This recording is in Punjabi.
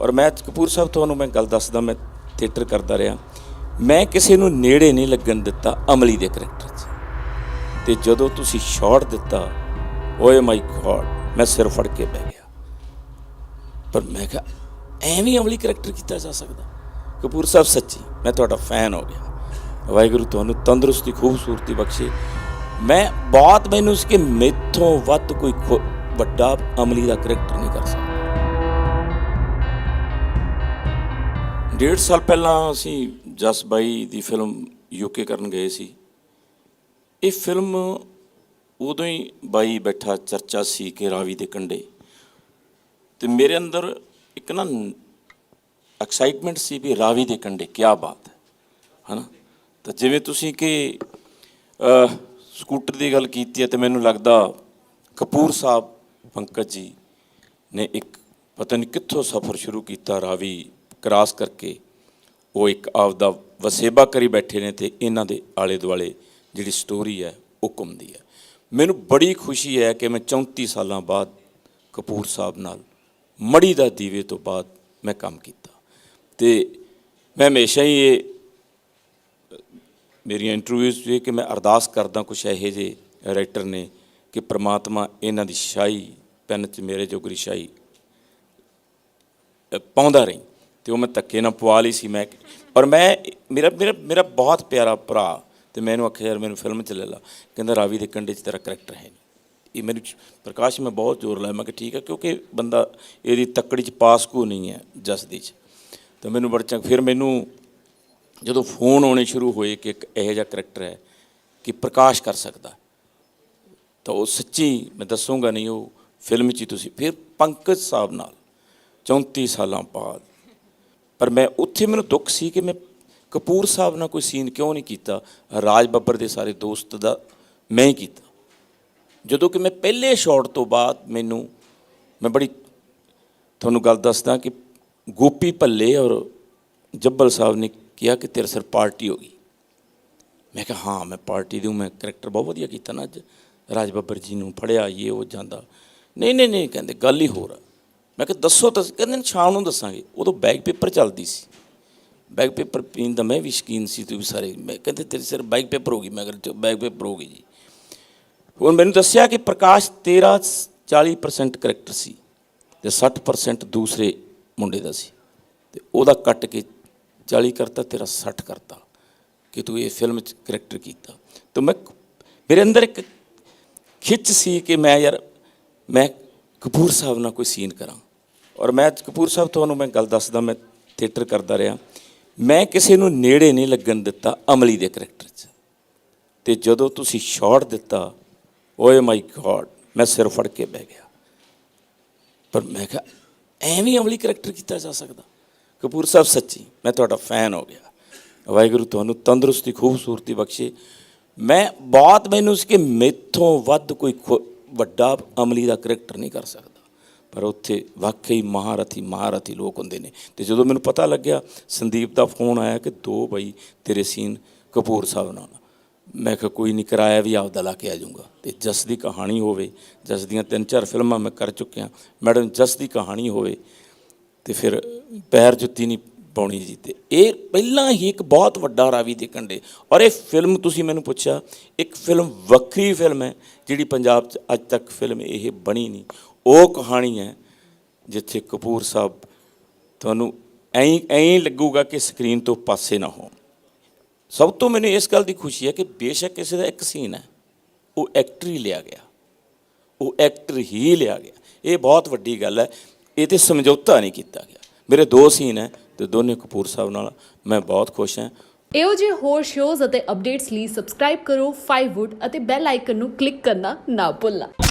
ਔਰ ਮੈਂ ਕਪੂਰ ਸਾਹਿਬ, ਤੁਹਾਨੂੰ ਮੈਂ ਗੱਲ ਦੱਸਦਾ, ਮੈਂ ਥੀਏਟਰ ਕਰਦਾ ਰਿਹਾ। ਮੈਂ ਕਿਸੇ ਨੂੰ ਨੇੜੇ ਨਹੀਂ ਲੱਗਣ ਦਿੱਤਾ, ਅਮਲੀ ਦੇ ਕਰੈਕਟਰ 'ਚ। ਤੇ ਜਦੋਂ ਤੁਸੀਂ ਸ਼ਾਟ ਦਿੱਤਾ, ਓਏ ਮਾਈ ਗॉड ਮੈਂ ਸਿਰ ਫੜ ਕੇ ਬਹਿ ਗਿਆ। ਪਰ ਮੈਂ ਕਿਹਾ, ਐਵੇਂ ਅਮਲੀ ਕਰੈਕਟਰ ਕੀਤਾ ਜਾ ਸਕਦਾ? ਕਪੂਰ ਸਾਹਿਬ ਸੱਚੀ, ਮੈਂ ਤੁਹਾਡਾ ਫੈਨ ਹੋ ਗਿਆ। ਵਾਹਿਗੁਰੂ ਤੁਹਾਨੂੰ ਤੰਦਰੁਸਤੀ, ਖੂਬਸੂਰਤੀ ਬਖਸ਼ੇ। ਮੈਂ ਬਹੁਤ, ਮੈਨੂੰ ਸੀ ਕਿ ਮੇਥੋਂ ਵੱਧ ਕੋਈ ਖੁ- ਵੱਡਾ ਅਮਲੀ ਦਾ ਕਰੈਕਟਰ ਨਹੀਂ ਕਰ ਸਕਦਾ। ਡੇਢ ਸਾਲ ਪਹਿਲਾਂ ਅਸੀਂ ਜਸ ਬਾਈ ਦੀ ਫਿਲਮ ਯੂਕੇ ਕਰਨ ਗਏ ਸੀ। ਇਹ ਫਿਲਮ ਉਦੋਂ ਹੀ ਬਾਈ ਬੈਠਾ ਚਰਚਾ ਸੀ ਕਿ ਰਾਵੀ ਦੇ ਕੰਢੇ। ਤੇ ਮੇਰੇ ਅੰਦਰ ਇੱਕ ਨਾ ਐਕਸਾਈਟਮੈਂਟ ਸੀ ਵੀ ਰਾਵੀ ਦੇ ਕੰਢੇ ਕੀ ਬਾਤ ਹੈ, ਹਨਾ? ਤਾਂ ਜਿਵੇਂ ਤੁਸੀਂ ਕਿ ਸਕੂਟਰ ਦੀ ਗੱਲ ਕੀਤੀ ਹੈ ਤੇ ਮੈਨੂੰ ਲੱਗਦਾ ਕਪੂਰ ਸਾਹਿਬ, ਪੰਕਜ ਜੀ ਨੇ ਇੱਕ, ਪਤਾ ਨਹੀਂ ਕਿੱਥੋਂ ਸਫ਼ਰ ਸ਼ੁਰੂ ਕੀਤਾ ਰਾਵੀ ਕਰਾਸ ਕਰਕੇ ਉਹ ਇੱਕ ਆਪਦਾ ਵਸੇਬਾ ਕਰੀ ਬੈਠੇ ਨੇ ਤੇ ਇਹਨਾਂ ਦੇ ਆਲੇ ਦੁਆਲੇ ਜਿਹੜੀ ਸਟੋਰੀ ਹੈ ਉਹ ਘੁੰਮਦੀ ਹੈ। ਮੈਨੂੰ ਬੜੀ ਖੁਸ਼ੀ ਹੈ ਕਿ ਮੈਂ 34 ਸਾਲਾਂ ਬਾਅਦ ਕਪੂਰ ਸਾਹਿਬ ਨਾਲ ਮੜੀ ਦਾ ਦੀਵੇ ਤੋਂ ਬਾਅਦ ਮੈਂ ਕੰਮ ਕੀਤਾ। ਤੇ ਮੈਂ ਹਮੇਸ਼ਾ ਹੀ ਇਹ ਮੇਰੀਆਂ ਇੰਟਰਵਿਊਜ਼ 'ਚ ਕਿ ਮੈਂ ਅਰਦਾਸ ਕਰਦਾ ਕੁਛ ਇਹੋ ਜਿਹੇ ਰਾਈਟਰ ਨੇ ਕਿ ਪ੍ਰਮਾਤਮਾ ਇਹਨਾਂ ਦੀ ਸ਼ਾਹੀ ਪੈਨ 'ਚ ਮੇਰੇ ਜੋਗਰੀ ਸ਼ਾਈ ਅ, ਪਾਉਂਦਾ ਰਹੀ। ਤੇ ਉਹ ਮੈਂ ਧੱਕੇ ਨਾਲ ਪਵਾ ਲਈ ਸੀ ਮੈਂ। ਪਰ ਮੈਂ, ਮੇਰਾ ਮੇਰਾ ਮੇਰਾ ਬਹੁਤ ਪਿਆਰਾ ਭਰਾ ਤੇ ਮੈਨੂੰ ਆਖਿਆ, ਯਾਰ ਮੈਨੂੰ ਫਿਲਮ 'ਚ ਲੈ ਲਾ। ਕਹਿੰਦਾ, ਰਾਵੀ ਦੇ ਕੰਢੇ 'ਚ ਤੇਰਾ ਕਰੈਕਟਰ ਹੈ ਨਹੀਂ। ਇਹ ਮੈਨੂੰ ਚ- ਪ੍ਰਕਾਸ਼, ਮੈਂ ਬਹੁਤ ਜ਼ੋਰ ਲਾਇਆ। ਮੈਂ ਕਿ ਠੀਕ ਹੈ, ਕਿਉਂਕਿ ਬੰਦਾ ਇਹਦੀ ਤੱਕੜੀ 'ਚ ਪਾਸ ਕੋ ਨਹੀਂ ਹੈ ਜਸਦੀ 'ਚ। ਤਾਂ ਮੈਨੂੰ ਬੜਾ ਚੰਗ, ਫਿਰ ਮੈਨੂੰ ਜਦੋਂ ਫੋਨ ਆਉਣੇ ਸ਼ੁਰੂ ਹੋਏ ਕਿ ਇੱਕ ਇਹੋ ਜਿਹਾ ਕਰੈਕਟਰ ਹੈ ਕਿ ਪ੍ਰਕਾਸ਼ ਕਰ ਸਕਦਾ, ਤਾਂ ਉਹ ਸੱਚੀ ਮੈਂ ਦੱਸੂਗਾ ਨਹੀਂ, ਉਹ ਫਿਲਮ 'ਚ ਹੀ ਤੁਸੀਂ, ਫਿਰ ਪੰਕਜ ਸਾਹਿਬ ਨਾਲ 34 ਸਾਲਾਂ ਬਾਅਦ ਪਰ ਮੈਂ ਉੱਥੇ ਮੈਨੂੰ ਦੁੱਖ ਸੀ ਕਿ ਮੈਂ ਕਪੂਰ ਸਾਹਿਬ ਨਾਲ ਕੋਈ ਸੀਨ ਕਿਉਂ ਨਹੀਂ ਕੀਤਾ? ਰਾਜ ਬੱਬਰ ਦੇ ਸਾਰੇ ਦੋਸਤ ਦਾ ਮੈਂ ਹੀ ਕੀਤਾ। ਜਦੋਂ ਕਿ ਮੈਂ ਪਹਿਲੇ ਸ਼ਾਟ ਤੋਂ ਬਾਅਦ ਮੈਨੂੰ, ਮੈਂ ਬੜੀ ਤੁਹਾਨੂੰ ਗੱਲ ਦੱਸਦਾ ਕਿ ਗੋਪੀ ਭੱਲੇ ਔਰ ਜੱਬਲ ਸਾਹਿਬ ਨੇ ਕਿਹਾ ਕਿ ਤੇਰੇ ਸਿਰ ਪਾਰਟੀ ਹੋ ਗਈ। ਮੈਂ ਕਿਹਾ, ਹਾਂ, ਮੈਂ ਪਾਰਟੀ ਦੂੰ ਮੈਂ ਕਰੈਕਟਰ ਬਹੁਤ ਵਧੀਆ ਕੀਤਾ ਨਾ ਅੱਜ। ਰਾਜ ਬੱਬਰ ਜੀ ਨੂੰ ਫੜਿਆ, ਇਹ ਉਹ ਜਾਂਦਾ। ਨਹੀਂ ਨਹੀਂ ਨਹੀਂ, ਕਹਿੰਦੇ, ਗੱਲ ਹੀ ਹੋਰ ਆ। ਮੈਂ ਕਿਹਾ, ਦੱਸੋ ਤਾਂ ਕਹਿੰਦੇ ਸ਼ਾਮ ਨੂੰ ਦੱਸਾਂਗੇ। ਉਦੋਂ ਬੈਗ ਪੇਪਰ ਚੱਲਦੀ ਸੀ। ਬੈਗ ਪੇਪਰ ਪੀਣ ਦਾ ਮੈਂ ਵੀ ਸ਼ਕੀਨ ਸੀ ਤੇ ਵੀ ਸਾਰੇ। ਮੈਂ ਕਹਿੰਦੇ, ਤੇਰੇ ਸਿਰ ਬੈਗ ਪੇਪਰ ਹੋ ਗਈ। ਮੈਂ ਕਿਹਾ ਬੈਗ ਪੇਪਰ ਹੋ ਗਈ ਜੀ। ਹੁਣ ਮੈਨੂੰ ਦੱਸਿਆ ਕਿ ਪ੍ਰਕਾਸ਼ ਤੇਰਾ 40% ਕਰੈਕਟਰ ਸੀ ਤੇ 60% ਦੂਸਰੇ ਮੁੰਡੇ ਦਾ ਸੀ। ਤੇ ਉਹਦਾ ਕੱਟ ਕੇ 40 ਕਰਤਾ, ਤੇਰਾ 60 ਕਰਤਾ ਕਿ ਤੂੰ ਇਹ ਫਿਲਮ 'ਚ ਕਰੈਕਟਰ ਕੀਤਾ। ਤਾਂ ਮੈਂ ਮੇਰੇ ਅੰਦਰ ਇੱਕ ਖਿੱਚ ਸੀ ਕਿ ਮੈਂ ਯਾਰ, ਮੈਂ ਕਪੂਰ ਸਾਹਿਬ ਨਾਲ ਕੋਈ ਸੀਨ ਕਰਾਂ। ਔਰ ਮੈਂ ਕਪੂਰ ਸਾਹਿਬ, ਤੁਹਾਨੂੰ ਮੈਂ ਗੱਲ ਦੱਸਦਾ, ਮੈਂ ਥੀਏਟਰ ਕਰਦਾ ਰਿਹਾ। ਮੈਂ ਕਿਸੇ ਨੂੰ ਨੇੜੇ ਨਹੀਂ ਲੱਗਣ ਦਿੱਤਾ ਅਮਲੀ ਦੇ ਕਰੈਕਟਰ 'ਚ। ਤੇ ਜਦੋਂ ਤੁਸੀਂ ਸ਼ਾਟ ਦਿੱਤਾ, ਓਏ ਮਾਈ ਗॉड ਮੈਂ ਸਿਰ ਫੜ ਕੇ ਬਹਿ ਗਿਆ। ਪਰ ਮੈਂ ਕਿਹਾ ਐਵੇਂ ਅਮਲੀ ਕਰੈਕਟਰ ਕੀਤਾ ਜਾ ਸਕਦਾ? ਕਪੂਰ ਸਾਹਿਬ ਸੱਚੀ, ਮੈਂ ਤੁਹਾਡਾ ਫੈਨ ਹੋ ਗਿਆ। ਵਾਹਿਗੁਰੂ ਤੁਹਾਨੂੰ ਤੰਦਰੁਸਤੀ, ਖੂਬਸੂਰਤੀ ਬਖਸ਼ੇ। ਮੈਂ ਬਹੁਤ, ਮੈਨੂੰ ਸੀ ਕਿ ਮੇਥੋਂ ਵੱਧ ਕੋਈ ਖੁ- ਵੱਡਾ ਅਮਲੀ ਦਾ ਕਰੈਕਟਰ ਨਹੀਂ ਕਰ ਸਕਦਾ। ਪਰ ਉੱਥੇ ਵਾਕਈ ਮਹਾਰਥੀ ਮਹਾਰਥੀ ਲੋਕ ਹੁੰਦੇ ਨੇ। ਤੇ ਜਦੋਂ ਮੈਨੂੰ ਪਤਾ ਲੱਗਿਆ, ਸੰਦੀਪ ਦਾ ਫੋਨ ਆਇਆ ਕਿ ਦੋ ਬਈ, ਤੇਰੇ ਸੀਨ ਕਪੂਰ ਸਾਹਿਬ ਨਾਲ। ਮੈਂ ਕਿਹਾ, ਕੋਈ ਨਹੀਂ ਕਿਰਾਇਆ ਵੀ ਆਪਦਾ ਲਾ ਕੇ ਆ ਜਾਊਂਗਾ। ਤੇ ਜਸ ਦੀ ਕਹਾਣੀ ਹੋਵੇ, ਜਸ ਦੀਆਂ ਤਿੰਨ ਚਾਰ ਫਿਲਮਾਂ ਮੈਂ ਕਰ ਚੁੱਕਿਆ। ਮੈਡਮ, ਜਸ ਦੀ ਕਹਾਣੀ ਹੋਵੇ, ਤੇ ਫਿਰ ਪੈਰ ਜੁੱਤੀ ਨਹੀਂ ਪਾਉਣੀ ਜੀ। ਤੇ ਇਹ ਪਹਿਲਾਂ ਹੀ ਇੱਕ ਬਹੁਤ ਵੱਡਾ ਰਾਵੀ ਦੇ। ਕੰਡੇ ਔਰ ਇਹ ਫਿਲਮ ਤੁਸੀਂ ਮੈਨੂੰ ਪੁੱਛਿਆ, ਇੱਕ ਫਿਲਮ ਵੱਖਰੀ ਫਿਲਮ ਹੈ, ਜਿਹੜੀ ਪੰਜਾਬ 'ਚ ਅੱਜ ਤੱਕ ਫਿਲਮ ਇਹ ਬਣੀ ਨਹੀਂ। ਉਹ ਕਹਾਣੀ ਹੈ ਜਿੱਥੇ ਕਪੂਰ ਸਾਹਿਬ ਤੁਹਾਨੂੰ ਐਂ ਐਂ ਲੱਗੂਗਾ ਕਿ ਸਕਰੀਨ ਤੋਂ ਪਾਸੇ ਨਾ ਹੋ ਸਭ ਤੋਂ ਮੈਨੂੰ ਇਸ ਗੱਲ ਦੀ ਖੁਸ਼ੀ ਹੈ ਕਿ ਬੇਸ਼ੱਕ ਕਿਸੇ ਦਾ ਇੱਕ ਸੀਨ ਹੈ, ਉਹ ਐਕਟਰ ਹੀ ਲਿਆ ਗਿਆ। ਉਹ ਐਕਟਰ ਹੀ ਲਿਆ ਗਿਆ। ਇਹ ਬਹੁਤ ਵੱਡੀ ਗੱਲ ਹੈ ਇਹ ਤੇ ਸਮਝੌਤਾ ਨਹੀਂ ਕੀਤਾ ਗਿਆ। ਮੇਰੇ ਦੋ ਸੀਨ ਹੈ ਤੇ ਦੋਨੇ ਕਪੂਰ ਸਾਹਿਬ ਨਾਲ ਮੈਂ ਬਹੁਤ ਖੁਸ਼ ਹਾਂ। ਇਹੋ ਜਿਹੇ ਹੋਰ ਸ਼ੋਜ਼ ਅਤੇ ਅਪਡੇਟਸ ਲਈ ਸਬਸਕ੍ਰਾਈਬ ਕਰੋ 5wood ਅਤੇ ਬੈਲ ਆਈਕਨ ਨੂੰ ਕਲਿੱਕ ਕਰਨਾ ਨਾ ਭੁੱਲਣਾ।